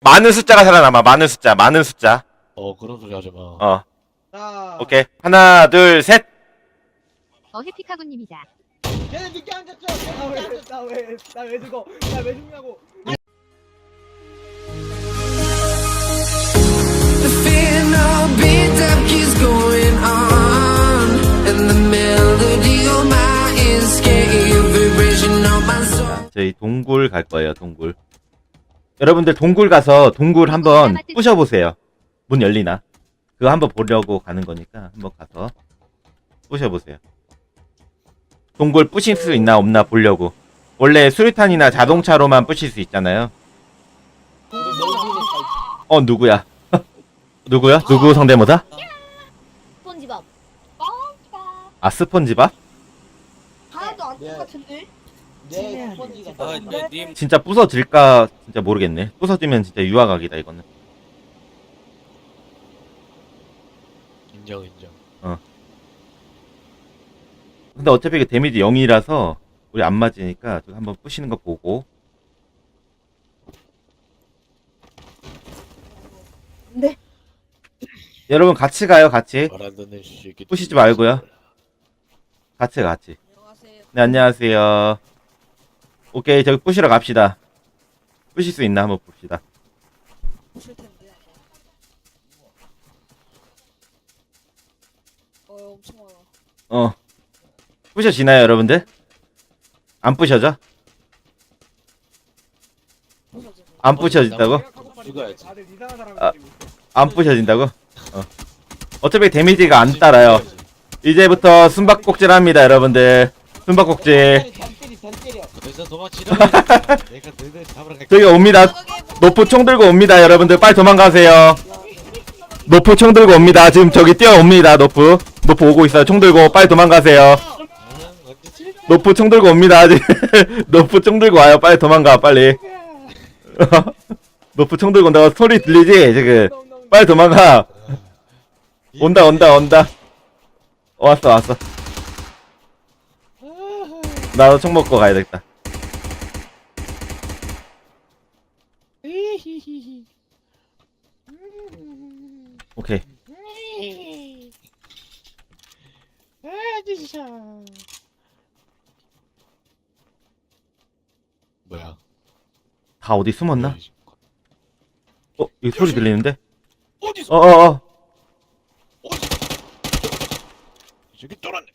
많은 숫자가 살아남아. 많은 숫자. 많은 숫자. 어 그런 소리 하지 마. 어. 자, 오케이. 하나, 둘, 셋. 어 해피카군님이다. 걔네 늦게 앉았죠? 걔네 늦게 앉았죠? 나왜 나왜 죽어? 나 왜 죽냐고? The fear no beat up keeps going on And the melody of my escape Vibration of my soul 저희 동굴 갈 거예요. 동굴. 여러분들 동굴 가서 동굴 한번 부셔보세요. 문 열리나? 그거 한번 보려고 가는 거니까 한번 가서 부셔보세요. 동굴 부실 수 있나 없나 보려고. 원래 수류탄이나 자동차로만 부실 수 있잖아요. 어 누구야? 누구야? 누구 성대모사? 스폰지밥. 아 스폰지밥? 하나도 안 네. 똑같은데? 아, 네, 님 진짜 부서질까 진짜 모르겠네. 부서지면 진짜 유화각이다 이거는. 인정 인정. 근데 어차피 그 데미지 0이라서 우리 안 맞으니까 좀 한번 부시는 거 보고 네. 여러분 같이 가요 같이 말안 듣는 새끼. 부시지 말고요. 같이 가, 같이 안녕하세요. 네 안녕하세요 오케이 저기 부시러 갑시다 부실 수 있나 한번 봅시다 텐데. 어, 엄청 많아. 어 부셔지나요 여러분들? 안 부셔져? 안 부셔진다고? 죽어야지. 다들 이상한 사람 아. 안 부셔진다고? 어 어차피 데미지가 안 따라요 이제부터 숨바꼭질 합니다 여러분들 숨바꼭질 잘 도망치라. 내가 너희들 잡으러 갈게. 저기 옵니다. 노프 총 들고 옵니다 여러분들. 빨리 도망가세요. 노프 총 들고 옵니다. 지금 저기 뛰어옵니다 노프. 노프 오고 있어요. 총 들고 빨리 도망가세요? 노프 총 들고 옵니다 지금 노프 총 들고 와요. 빨리 도망가 빨리. 노프 총 들고 온다고 소리 들리지? 지금. 빨리 도망가. 온다 온다 온다. 왔어 왔어 나도 총 먹고 가야 겠다 오케이 뭐야? 다 어디 숨었나? 이- 어 여기 소리 들리는데? 어디서? 어 어 어 어디? 이 새끼 떠났네.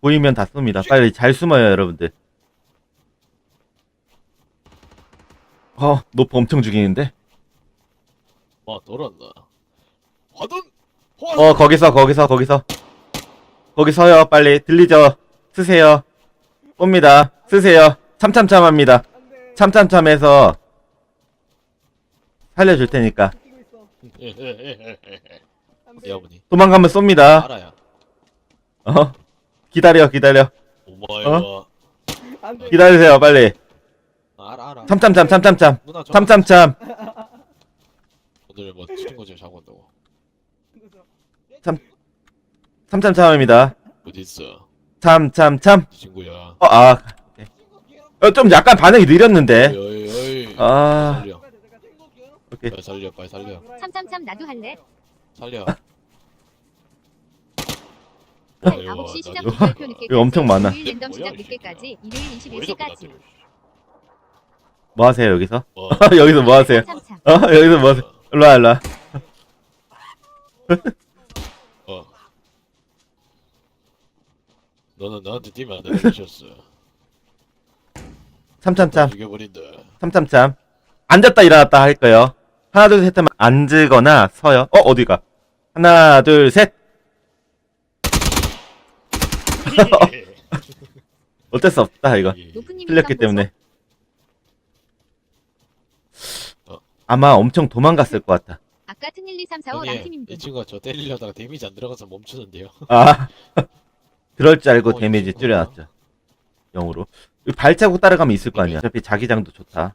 보이면 다 쏩니다. 빨리 잘 숨어요, 여러분들. 어, 노프 엄청 죽이는데? 아 돌았나? 화든. 어, 거기서, 거기서, 거기서. 거기 서요, 빨리. 들리죠? 쓰세요. 옵니다. 쓰세요. 참참참 합니다. 안돼. 참참참해서 살려줄 테니까. 여보니. 도망가면 쏩니다. 알아야. 어? 기다려, 기다려. 안돼. 기다리세요, 빨리. 알아 알아. 참참참, 참참참. 누나. 참참참. 오늘 뭐 친구 집 자고 온다고. 참참참 합니다. 어디 있어? 참참참. 이 친구야. 어, 아. 오케이. 어, 좀 약간 반응이 느렸는데. 어이 어이. 아. 살려. 오케이. 빨리 살려 빨리 살려 참참참 나도 할래. 살려. 네, 아이고, 9시 시작 발표 늦게까지. 이거 엄청 많아. 일요일 랜덤 시작 늦게까지. 일요일 어디서 21시까지. 끝났대? 뭐 하세요, 여기서? 어. 여기서 뭐 하세요? 참참. 어? 여기서 뭐 하세요? 일로 와, 일로 와. 어. 너는 나한테 뛰면 안 되는 것이었어. 참참참, 죽여버린다. 참참참. 앉았다 일어났다 할 거예요. 하나, 둘, 셋 하면 앉거나 서요. 어, 어디가? 하나, 둘, 셋. 어쩔 수 없다, 이거. 노프님 틀렸기 때문에. 어. 아마 엄청 도망갔을 것 같다. 아까 튼 1, 2, 3, 4, 5 형님, 이 분. 친구가 저 때리려다가 데미지 안 들어가서 멈추는데요. 아. 그럴 줄 알고 어, 데미지 이거 줄여놨죠. 0으로. 발자국 따라가면 있을 거 아니야. 어차피 자기장도 좋다.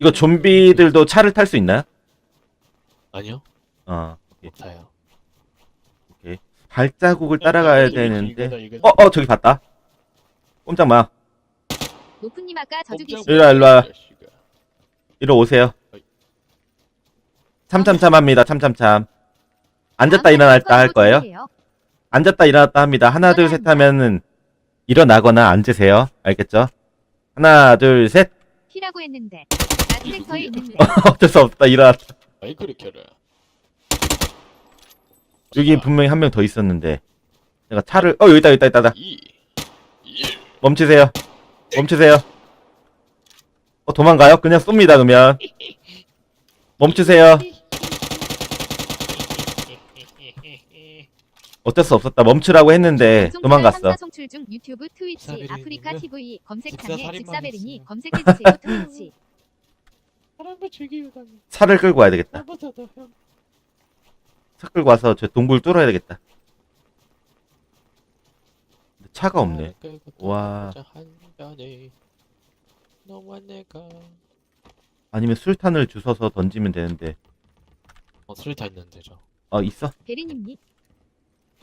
이거 좀비들도 차를 탈 수 있나요? 아니요. 어. 못타요. 발자국을 따라가야 이거, 되는데. 어, 어, 저기 봤다. 꼼짝 마. 노프님 아까 저주 귀신. 일로와, 일로와. 이리 오세요. 참참참 합니다. 참참참. 앉았다 일어났다 번할 거예요. 앉았다 일어났다 합니다. 하나 둘 셋 하면은 일어나거나 앉으세요. 알겠죠? 하나 둘 셋. 피라고 했는데 나 트랙터에 있는데 어쩔 수 없다 일어났다. 마이크를 켜라. 여기 분명히 한 명 더 있었는데 내가 차를 어 여기다 여기다 여기다 이. 일. 멈추세요. 멈추세요. 어 도망가요? 그냥 쏩니다 그러면. 멈추세요. 어쩔 수 없었다. 멈추라고 했는데 도망갔어. 송출 중 유튜브, 트위치, 집사베리님은 아프리카 TV 검색창에 집사베리니. 검색해주세요. 트위치. 사람을 죽이다니. 차를 끌고 와야 되겠다. 더 형. 차 끌고 와서 저 동굴 뚫어야 되겠다. 근데 차가 없네. 와. 너와 내가. 아니면 술탄을 주워서 던지면 되는데. 어 술다 있는데 저. 어 있어? 베리님님,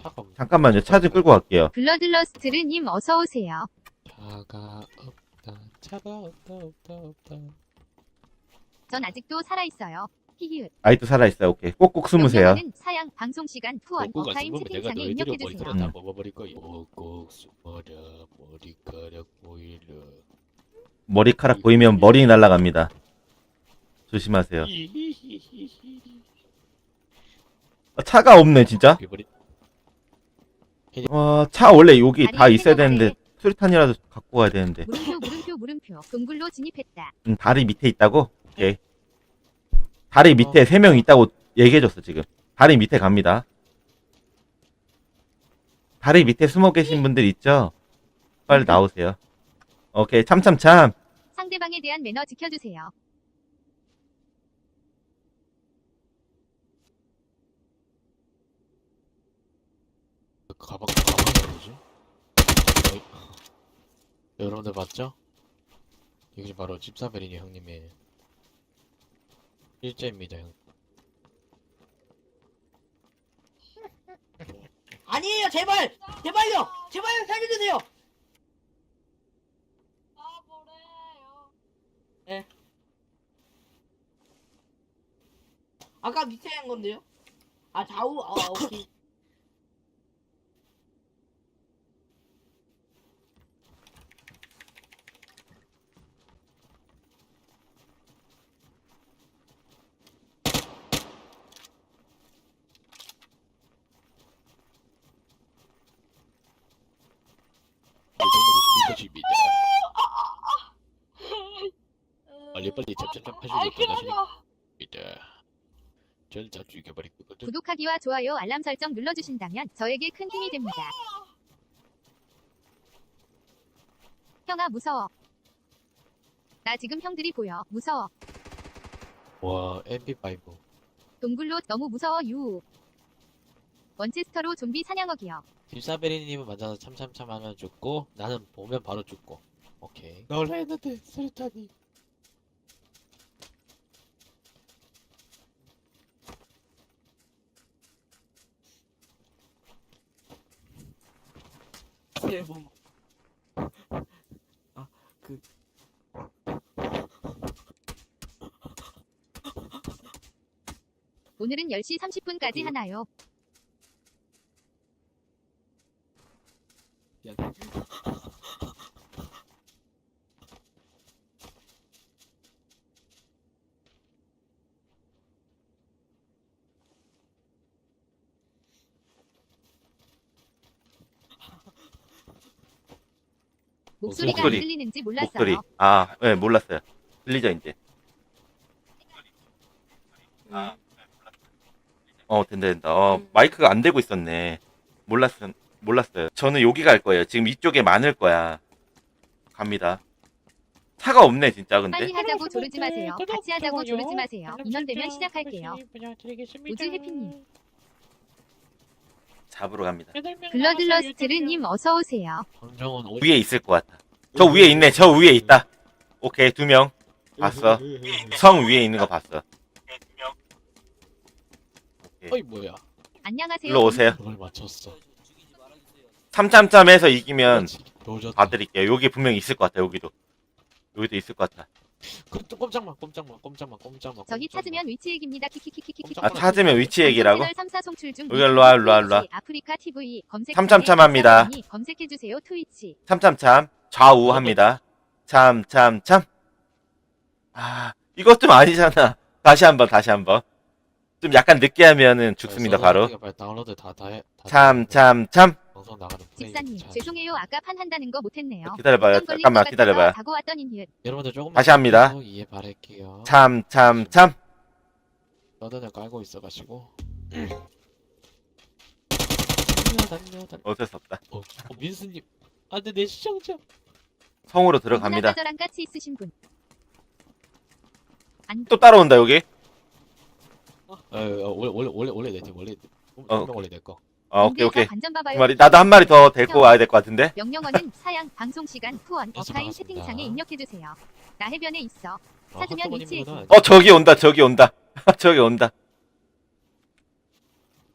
차가 없네. 잠깐만요. 차 좀 끌고 갈게요. 블러들러스트르님 어서 오세요. 차가 없다. 차가 없다 없다 없다. 전 아직도 살아 있어요. 아이도 살아있어요. 오케이. 꼭꼭 숨으세요. 명령어는 사양 방송 시간 투원 먹고 어타임 갔으면 내가 채팅창에 너희들을 입력해 주세요. 머리카락 음. 다 먹어버릴 거야. 꼭꼭 숨어라 머리카락 보이려. 머리카락 보이면 머리 날아갑니다. 조심하세요. 아, 차가 없네 진짜. 와, 차 원래 여기 다 있어야. 되는데 술탄이라도 갖고 와야 되는데. 물음표 물음표 물음표 동굴로 진입했다. 음, 다리 밑에 있다고? 오케이. 다리 밑에 세 명 있다고 얘기해줬어 지금. 다리 밑에 갑니다. 다리 밑에 숨어 계신 분들 있죠? 빨리 나오세요. 오케이 참참참. 상대방에 대한 매너 지켜주세요. 가방 가방이 뭐지? 어이. 여러분들 봤죠? 이것이 바로 집사베리니 형님의 일제입니다 형. 아니에요 제발! 제발요! 제발 살려주세요! 아 뭐래요? 아까 밑에 한 건데요? 아 좌우 아 오케이 이정도가 죽는 것입니다. 빨리 빨리 잡잡잡 아 하시고 그러죠. 떠나십니다. 저는 다 죽여버릴 거거든. 구독하기와 좋아요 알람 설정 눌러주신다면 저에게 큰 힘이 됩니다. 형아 무서워. 나 지금 형들이 보여. 무서워. 와 MP5. 동굴로 너무 무서워 유. 원체스터로 좀비 사냥어기요. 집사베리님은 만나서 참참참 하면 죽고 나는 보면 바로 죽고. 오케이. 나올라 했는데 수류탄이. 대박 아그. 오늘은 10시 30분까지 하나요. 목소리가 목소리. 안 들리는지 몰랐어요. 목소리. 아, 네, 몰랐어요. 들리죠, 이제. 어, 된다, 된다. 어, 음. 마이크가 안 되고 있었네. 몰랐어, 몰랐어요. 저는 여기 갈 거예요. 지금 이쪽에 많을 거야. 갑니다. 차가 없네, 진짜, 근데. 빨리 하자고 조르지 마세요. 같이 하자고 조르지 마세요. 인원 되면 시작할게요. 우즈 해피님. 잡으러 갑니다. 블러들러스트르님 어서 오세요. 황정은 오... 위에 있을 것 같아. 저 위에 있네, 저 위에 있다. 오케이, 두 명. 봤어. 성 위에 있는 거 봤어. 어이 뭐야? 안녕하세요. 일로 오세요. 그걸 맞췄어. 참참참해서 이기면 봐드릴게요. 여기 분명히 있을 것 같아, 여기도. 여기도 있을 것 같아. 그, 또 꼼짝마 꼼짝마 꼼짝마 꼼짝마 저희. 찾으면 위치 얘기입니다. 키키키키키키. 아, 찾으면 위치 얘기라고? 3사 송출 중. 여기 일로 와, 일로 와, 일로 와. 아프리카 TV 검색. 참참참합니다. 검색해 주세요. 트위치. 참참참. 좌우 합니다. 참, 참, 참. 아, 이것 좀 아니잖아. 다시 한 번, 다시 한 번. 좀 약간 늦게 하면은 죽습니다, 어, 바로. 빨리 다운로드 다다 해. 다 참, 해. 참, 참. 방송 나가는 프레임 집사님 잘. 죄송해요. 아까 판 한다는 거 못했네요. 기다려봐요. 어떤 걸린 잠깐만, 기다려봐요. 가고 왔더니 뉘 여러분들 조금 다시 합니다. 이해 바랄게요. 참, 참, 참. 너드는 깔고 있어가지고. 어쩔 수 없다. 어, 어 민수님. 안돼 내 시청자. 성으로 들어갑니다. 저랑 같이 있으신 분. 안 또 따라온다, 여기. 어, 어, 원래 원래 원래 원래 내 팀 원래 어. 한명 원래 내 거. 어, 오케이, 오케이. 관전 두 봐봐요. 마리. 나도 한 마리 더 데리고 와야 될 것 같은데? 명령어는 사양 방송 시간 후원 어파인 반갑습니다. 채팅창에 입력해 주세요. 나 해변에 있어. 아, 찾으면 위치에 어, 저기 온다, 저기 온다. 저기 온다.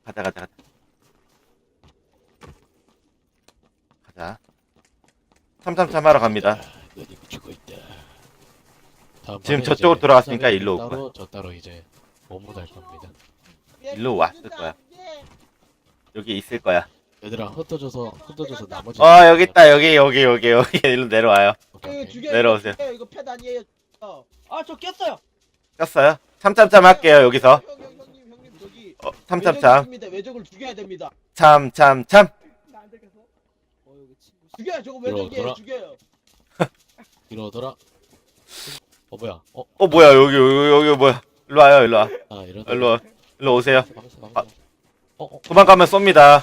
가자, 가자, 가자. 가자. 참참참 하러 갑니다. 있다. 다음 지금 저쪽으로 이제 돌아갔으니까 일로 올 따로 저 따로 이제 몸무날 겁니다. 일로 왔을 거야. 여기 있을 거야. 얘들아 흩어져서 흩어져서 나머지. 어, 여기 있다, 여기, 여기, 여기, 여기. 일로 내려와요. 오케이. 죽여. 내려오세요. 이거 팻 아니에요. 어. 아저 꼈어요. 꼈어요? 참참참 할게요, 여기서. 형, 형, 형님, 형님 저기. 어, 참참참. 외적을 죽여야 됩니다. 참참참. 어. 죽여요. 저거 외적이에요. 죽여요. 이러더라. 어 뭐야? 어, 어, 뭐야, 여기, 여기, 여기, 뭐야. 일로 와요, 일로 와. 아 이러더라. 일로 와. 일로 오세요. 아. 어, 어, 도망가면 쏩니다.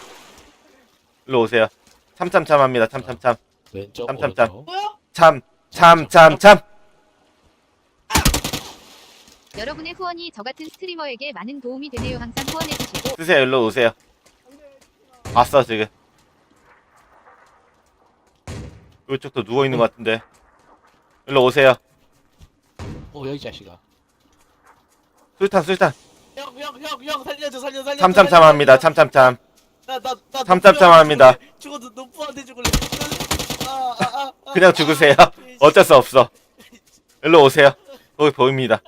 일로 오세요. 참참참 합니다, 참참참. 왼쪽 짬 짬 짬. 오른쪽. 뭐야? 참, 참, 참, 참. 여러분의 후원이 저 같은 스트리머에게 많은 도움이 되네요. 항상 후원해 주시고 쓰세요, 일로 오세요. 왔어, 지금. 이쪽도 누워있는 것 같은데. 일로 오세요. 어 여기 자식아. 술탄, 술탄. 형형형형 살려줘 살려 살려. 참참참 합니다, 참참참. 나나나 참참참 합니다. 죽어도 노프한테 죽을래. 아, 아, 아, 그냥 죽으세요. 어쩔 수 없어. 일로 오세요. 거기 보입니다.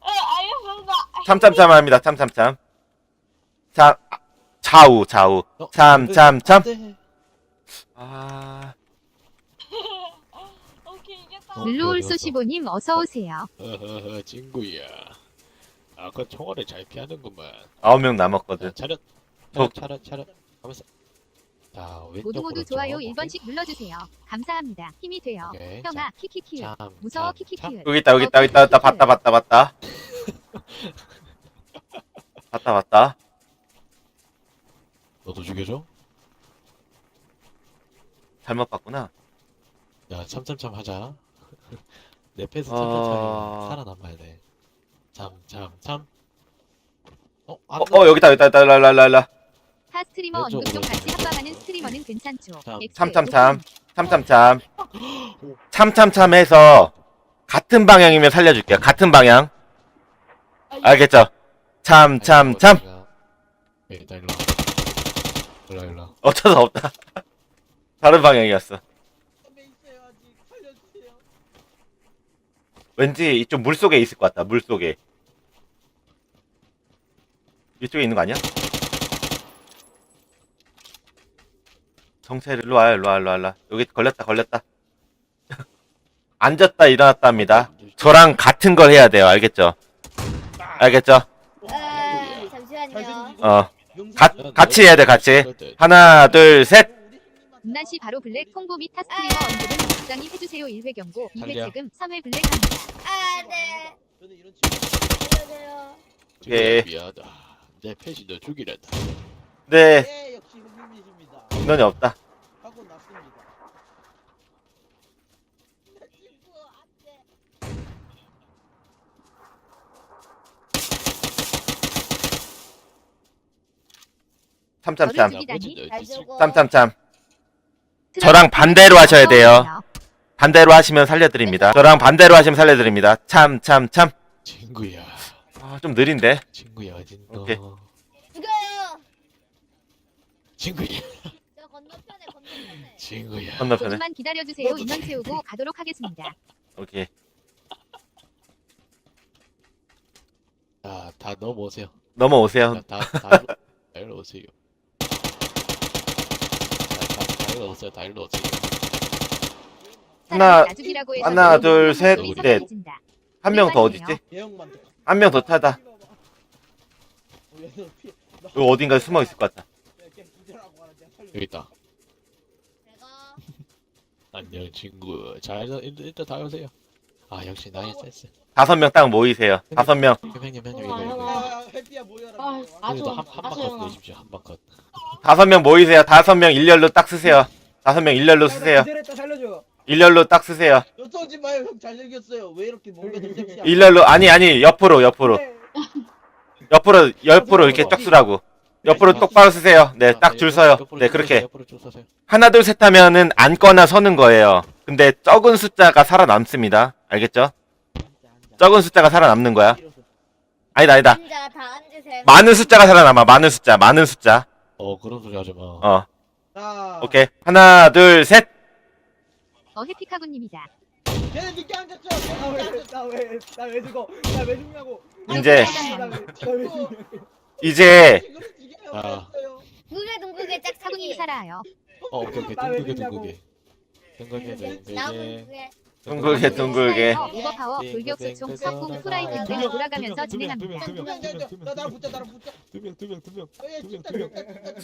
아, 알겠습니다. 참참참 합니다, 참참참. 자, 아, 좌우, 좌우. 어, 참, 그- 참, 참. 네. 아, 오케이, 이겼다. 어, 룰루올 어디 갔어? 소시보님 어서 오세요. 친구야. 아까 총알을 잘 피하는구만. 아홉 명 자, 남았거든. 차렷. 저- 차렷 차렷 차렷. 하면서. 자 왼쪽 모두 모두. 좋아요 오케이. 1번씩 눌러주세요. 감사합니다. 힘이 돼요. 오케이. 형아 키키키. 자, 무서워 참, 키키키. 참. 여기 있다, 여기 있다, 여기 있다, 여기 있다. 봤다, 봤다, 봤다. 봤다, 봤다. 너도 죽여줘? 잘못 봤구나. 야 참참참 하자. 내 패스 어. 참참참이 살아남아야 돼. 참참참. 어? 안 어, 어, 여기다, 여기다, 여기다, 일로, 일로, 일로, 일로. 타 스트리머 왼쪽, 언급 좀 같이. 합방하는 스트리머는 괜찮죠. 참. 참참참. 참참참. 참참참 해서 같은 방향이면 살려줄게요. 같은 방향. 알겠죠? 참참참. 일단 일로. 일로 일로. 어쩔 수 없다. 다른 방향이었어. 선배 있어요 아직 살려주세요. 왠지 이쪽 물 속에 있을 것 같다. 물 속에. 이쪽에 있는 거 아니야? 정찰 일로 와요. 일로 와, 일로 와, 일로 와. 여기 걸렸다, 걸렸다. 앉았다, 일어났답니다. 저랑 같은 걸 해야 돼요. 알겠죠? 알겠죠? 아, 잠시만요. 어. 가, 씨. 같이 해야 돼, 같이. 하나, 둘, 셋. 음란시 바로 블랙 홍보 및 타 스트리머 언급은 적당히 해주세요. 1회 경고, 2회 살려. 세금, 3회 블랙 합니다. 아, 네. 저는 이런 친구. 안녕하세요. 예. 미안하다. 내 패시 너 죽이랬다. 네, 네 역시 형님이십니다. 인원이 없다. 하고 났습니다. 내 친구 안 돼. 참참참. 저를 죽이다니. 나머지 잘너 죽어. 참참참. 저랑 반대로 하셔야 돼요. 반대로 하시면 살려드립니다. 저랑 반대로 하시면 살려드립니다. 참, 참, 참. 친구야. 아, 좀 느린데. 친구야 어딘가. 오케이. 죽어요. 친구야. 저 건너편에 건너편에. 친구야. 건너편에. 조금만 기다려주세요. 인원 채우고 가도록 하겠습니다. 오케이. 자, 다 넘어오세요. 넘어오세요. 다, 다, 다, 일로 오세요. 일로 오세요. 다 일로 오세요. 하나, 하나, 둘, 셋, 넷. 한 명 더 어딨지? 대형만 돼. 한 명 더 타다. 어, 피- 너- 여기 어딘가에 숨어 있을 것 같다. 이렇게 부자라고 하는데 살려. 여기 있다. 안녕 친구. 자 일단 일단, 일단 다 오세요. 아 역시 나의 센스. 다섯 명 딱 모이세요. 다섯 명. 형님 형님 어, 이거 이거. 아, 해피야 모여라. 아, 모여라. 아주- 여기도 한한 아주 바컷 영아. 보여주십시오. 한방 컷. 다섯 명 모이세요. 다섯 명 일렬로 딱 쓰세요. 다섯 명 일렬로 쓰세요. 기절했다 살려줘. 일렬로 딱 쓰세요. 너 쏘지 마요 형 잘생겼어요. 왜 이렇게 몸매도 섹시한? 일렬로 아니 아니 옆으로 옆으로 네. 옆으로 옆으로 이렇게 쫙 쓰라고. 옆으로 똑바로 쓰세요. 네, 딱 줄 서요. 네, 줄 그렇게. 서세요, 옆으로 줄 서세요. 하나 둘 셋 하면은 앉거나 서는 거예요. 근데 적은 숫자가 살아남습니다. 알겠죠? 적은 숫자가 살아남는 거야. 아니다 아니다. 혼자 다 앉으세요. 많은 숫자가 살아남아. 많은 숫자. 많은 숫자. 어 그런 소리 하지 마. 어. 자, 오케이. 하나 둘 셋. 어 해피카군님이다. 걔네 늦게 앉았죠. 나왜나왜나왜 죽어? 나 왜 죽냐고? 이제 나왜 죽냐고? 이제. 아. 둥글게 둥글게 사군님이 짝짝이. 살아요. 어 오케이 오케이 둥글게. 둥글게. 둥글게 둥글게. 나무 그게 둥글게 둥글게. 어, 오버 파워 불격수 총 썩궁 후라이 등등 돌아가면서 진행합니다. 나 나랑 붙자 나랑 붙자. 두명두명두명 어, 얘 두명, 진짜 두명. 진짜 진짜